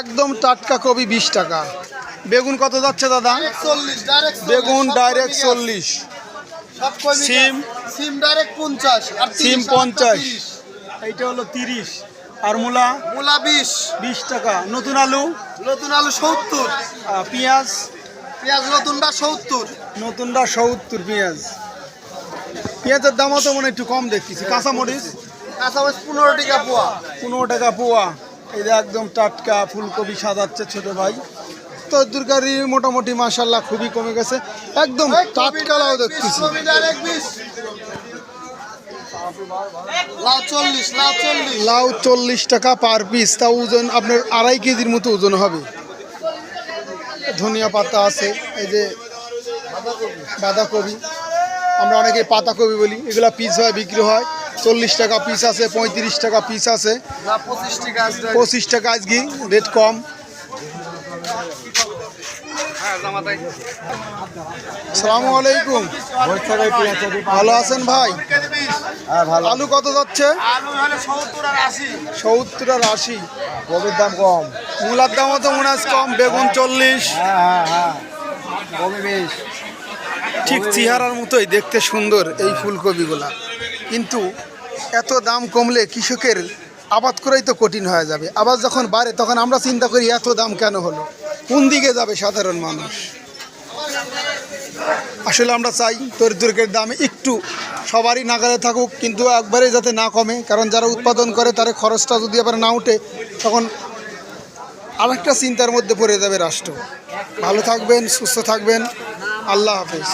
একদম টাটকা কবি বিশ টাকা। বেগুন কত যাচ্ছে দাদা? বেগুন ডাইরেক্ট চল্লিশ। সিম? সিম ডাইরেক্ট পঞ্চাশ আর সিম 30, আর একটা 50 30 এইটা হলো তিরিশ। আর মূলা? মূলা বিশ। বিশ টাকা। নতুন আলু? নতুন আলু সত্তর। পেঁয়াজ? পেঁয়াজ নতুনটা সত্তর। নতুনটা সত্তর পেঁয়াজ। পেঁয়াজের দামও তো মনে একটু কম দেখতেছি। কাঁচামরিচ? কাঁচামরিচ পনেরো টাকা পোয়া। পনেরো টাকা পোয়া। এই যে একদম টাটকা ফুলকপি সাজাচ্ছে ছোট ভাই। তো তরকারি মোটামুটি মাসাল্লাহ খুবই কমে গেছে। একদম টাটকা লাউ দেখতেছি। কবি ডাইরেক্ট বিশ লাউ চল্লিশ লাউ চল্লিশ। টাকা পার পিস তা ওজন আপনার আড়াই কেজির মতো ওজন হবে। ধনিয়া পাতা আছে এই যে বাঁধাকপি। আমরা অনেকে পাতাকপি বলি এগুলা পিস হয় বিক্রি হয়। চল্লিশ টাকা পিস আছে পঁয়ত্রিশ টাকা পিস আছে। পঁচিশ টাকা আজকে রেট কম। সালামু আলাইকুম। ভালো আছেন ভাই? হ্যাঁ আলু কত যাচ্ছে? সত্তর আর আশি। কবির দাম কম। মূলার দামও তো মনে কম বেগুন চল্লিশ। হ্যাঁ হ্যাঁ ঠিক চেহারার মতোই দেখতে সুন্দর এই ফুলকপিগুলা। কিন্তু এত দাম কমলে কৃষকের আবাদ করাই তো কঠিন হয়ে যাবে। আবার যখন বাড়ে, তখন আমরা চিন্তা করি এত দাম কেন হলো? কোন দিকে যাবে সাধারণ মানুষ? আসলে আমরা চাই তরিতরকের দাম একটু সবারই নাগালে থাকুক, কিন্তু একবারে যাতে না কমে, কারণ যারা উৎপাদন করে তার খরচটা যদি আবার না উঠে, তখন আরেকটা চিন্তার মধ্যে পড়ে যাবে রাষ্ট্র। ভালো থাকবেন, সুস্থ থাকবেন। আল্লাহ হাফেজ।